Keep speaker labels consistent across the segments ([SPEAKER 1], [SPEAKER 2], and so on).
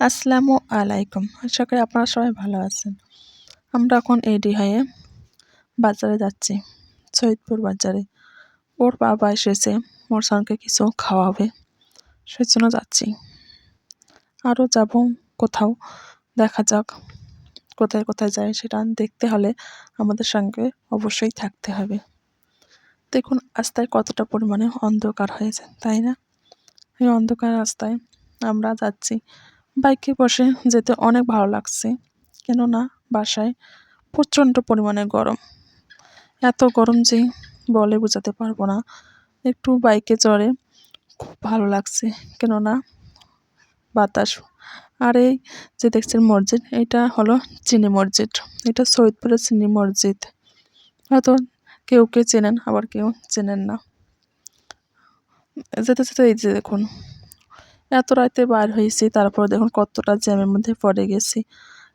[SPEAKER 1] আসসালামু আলাইকুম। আশা করি আপনারা সবাই ভালো আছেন। আমরা এখন এডি হয়ে বাজারে যাচ্ছি, সৈয়দপুর বাজারে। ওর বাবা এসেছে মোর সঙ্গে কিছু খাওয়াবে সেই জন্য যাচ্ছি। আরও যাব কোথাও, দেখা যাক কোথায় কোথায় যায়, সেটা দেখতে হলে আমাদের সঙ্গে অবশ্যই থাকতে হবে। দেখুন, রাস্তায় কতটা পরিমাণে অন্ধকার হয়েছে, তাই না? এই অন্ধকার রাস্তায় আমরা যাচ্ছি বাইকে বসে যেতে অনেক ভালো লাগছে। কেননা বাসায় প্রচণ্ড পরিমাণে গরম। এত গরম যে বলে বোঝাতে পারব না। একটু বাইকে চড়ে খুব ভালো লাগছে। কেননা বাতাস। আর এই যে দেখছেন মসজিদ, এটা হলো চিনি মসজিদ। এটা সৈয়দপুরের চিনি মসজিদ। হয়তো কেউ কেউ চেনেন, আবার কেউ চেনেন না। যেতে যেতে এই যে দেখুন এত রাতে বার হয়েছি, তারপর দেখুন কতটা জ্যামের মধ্যে পড়ে গেছি।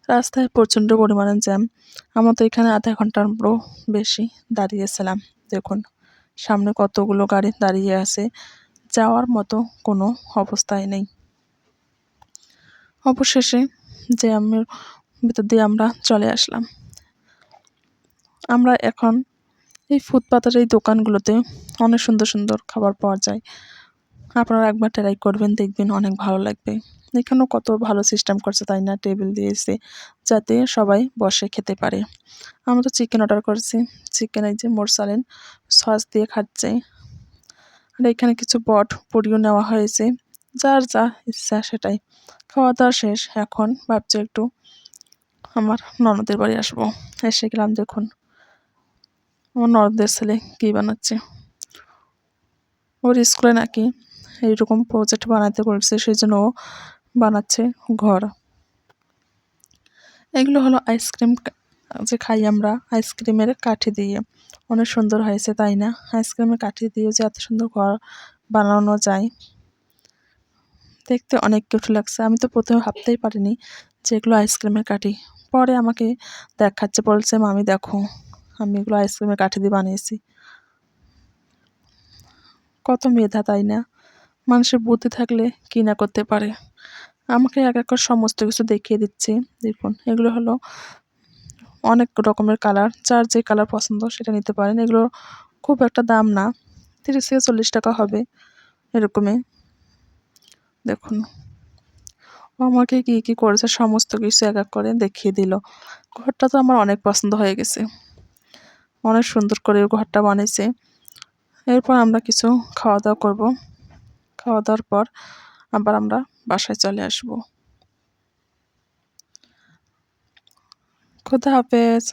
[SPEAKER 1] রাস্তায় প্রচণ্ড পরিমাণে জ্যাম আমরা তো এখানে আধা ঘণ্টার ঘন্টারও বেশি দাঁড়িয়েছিলাম, দেখুন। সামনে কতগুলো গাড়ি দাঁড়িয়ে আছে, যাওয়ার মতো কোনো অবস্থায় নেই। অবশেষে জ্যামের ভিতর দিয়ে আমরা চলে আসলাম। আমরা এখন এই ফুটপাতের এই দোকানগুলোতে অনেক সুন্দর সুন্দর খাবার পাওয়া যায়। আপনারা একবার ট্রাই করবেন, দেখবেন অনেক ভালো লাগবে। এখানেও কত ভালো সিস্টেম করছে তাই না টেবিল দিয়েছে, যাতে সবাই বসে খেতে পারে। আমরা তো চিকেন অর্ডার করেছি। চিকেন এই যে মোরসালেন সস দিয়ে খাচ্ছে। আর এখানে কিছু বট পুরিও নেওয়া হয়েছে। যার যা ইচ্ছা সেটাই। খাওয়া দাওয়া শেষ। এখন ভাবছি একটু আমার ননদের বাড়ি আসব। এসে গেলাম দেখুন। আমার ননদের ছেলে কী বানাচ্ছে? ওর স্কুলে নাকি এইরকম প্রজেক্ট বানাতে বলছে সেই জন্য ও বানাচ্ছে ঘর। এগুলো হলো আইসক্রিম যে খাই আমরা আইসক্রিমের কাঠি দিয়ে। অনেক সুন্দর হয়েছে, তাই না? আইসক্রিমের কাঠি দিয়ে যে এত সুন্দর ঘর বানানো যায়। দেখতে অনেক কিউট লাগছে। আমি তো প্রথমে ভাবতেই পারিনি যে এগুলো আইসক্রিমের কাঠি। পরে আমাকে দেখাচ্ছে, বলছে, মামি, দেখো, আমি এগুলো আইসক্রিমের কাঠি দিয়ে বানিয়েছি। কত মেধা, তাই না? মানুষের বুদ্ধি থাকলে কী না করতে পারে? আমাকে এক এক করে সমস্ত কিছু দেখিয়ে দিচ্ছে দেখুন এগুলো হলো অনেক রকমের কালার। যার যে কালার পছন্দ সেটা নিতে পারেন। এগুলো খুব একটা দাম না। তিরিশ থেকে চল্লিশ টাকা হবে এরকমই। দেখুন। আমাকে কী কী করেছে সমস্ত কিছু এক এক করে দেখিয়ে দিল। ঘরটা তো আমার অনেক পছন্দ হয়ে গেছে। অনেক সুন্দর করে ঘরটা বানিয়েছে। এরপর আমরা কিছু খাওয়া দাওয়া করব। খাওয়া দাওয়ার পর আবার আমরা বাসায় চলে আসব। খুদা হাফেজ।